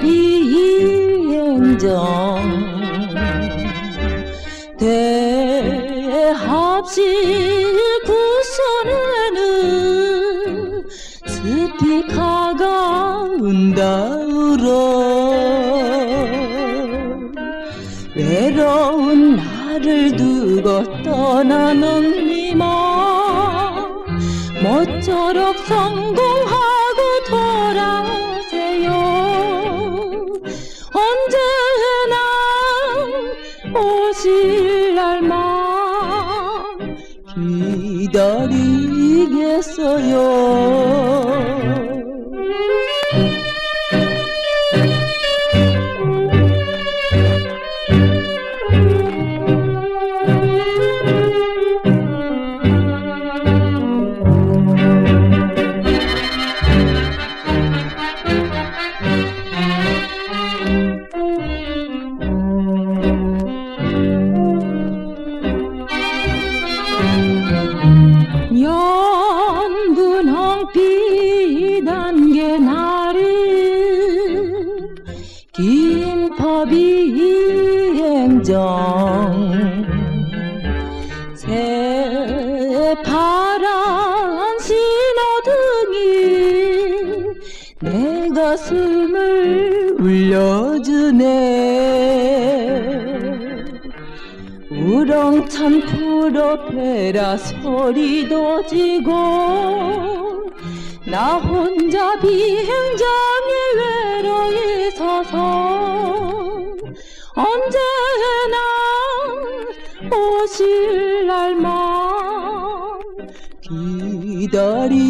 비행정 대합실 구선에는 스피카가 운다 울어 외로운 나를 두고 떠나는 이마 모쪼록 성공 오실 날만 기다리겠어요 연분홍 비단계 나를 긴퍼 비행정 새파란 신호등이 내 가슴을 울려주네 우렁찬 프로페라 소리도 지고 나 혼자 비행장에 외로이 서서 언제나 오실 날만 기다리겠어요